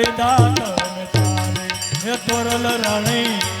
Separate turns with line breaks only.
ત્રણ લીધા તારે હે તોરલ રાણી.